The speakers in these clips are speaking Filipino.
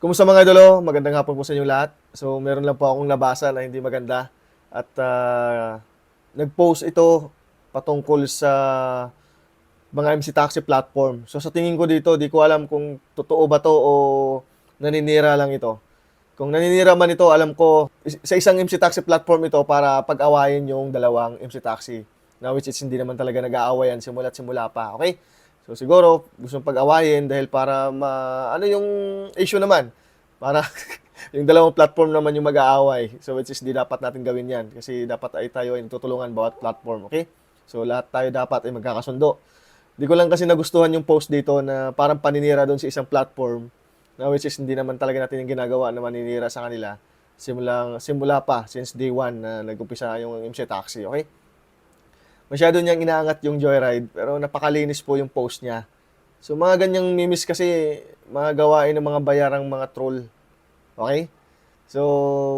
Kumusta mga idolo? Magandang hapon po sa inyo lahat. So, meron lang po akong nabasa na hindi maganda. At ah, nag-post ito patungkol sa mga MC Taxi platform. So, sa tingin ko dito, di ko alam kung totoo ba to o naninira lang ito. Kung naninira man ito, alam ko, sa isang MC Taxi platform ito para pag-awayin yung dalawang MC Taxi. Na which is hindi naman talaga nag-aawayan simula't simula pa. Okay? So siguro gustong pag-awayin dahil para ma ano yung issue naman para yung dalawang platform naman yung mag-aaway. So which is di dapat natin gawin 'yan kasi dapat ay tayo ay tutulungan bawat platform, okay? So lahat tayo dapat ay magkakasundo. Di ko lang kasi nagustuhan yung post dito na parang paninira doon sa isang platform na which is hindi naman talaga natin yung ginagawa na maninira sa kanila simula simula pa since day one na nag-umpisa yung MC Taxi, okay? Masyado niyang inaangat yung Joyride, pero napakalinis po yung post niya. So mga ganyang memes kasi, mga gawain ng mga bayarang mga troll. Okay? So,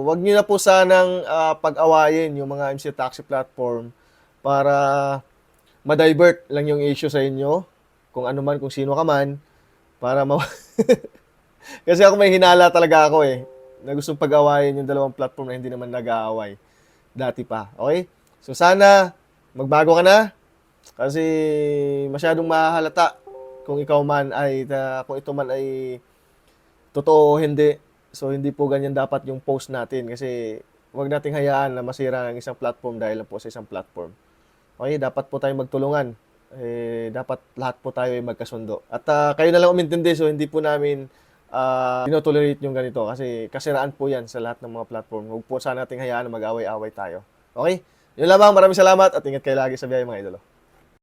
wag niyo na po sanang ah, pag-awayin yung mga MC Taxi platform para ma-divert lang yung issue sa inyo, kung ano man, kung sino ka man, para ma... kasi ako may hinala talaga ako eh, na gustong pag-awayin yung dalawang platform na hindi naman nag-aaway dati pa. Okay? So sana magbago ka na kasi masyadong mahalata kung ikaw man ay ta- kung ito man ay totoo o hindi. So hindi po ganyan dapat yung post natin kasi wag nating hayaan na masira ang isang platform dahil lang po sa isang platform. Okay, dapat po tayong magtulungan. Eh, dapat lahat po tayo ay magkasundo. At ah, kayo na lang umintindi so hindi po namin uh, tinotolerate yung ganito kasi kasiraan po yan sa lahat ng mga platform. Huwag po sana nating hayaan na mag-away-away tayo. Okay? Yun lamang, maraming salamat at ingat kayo lagi sa biyahe mga idolo.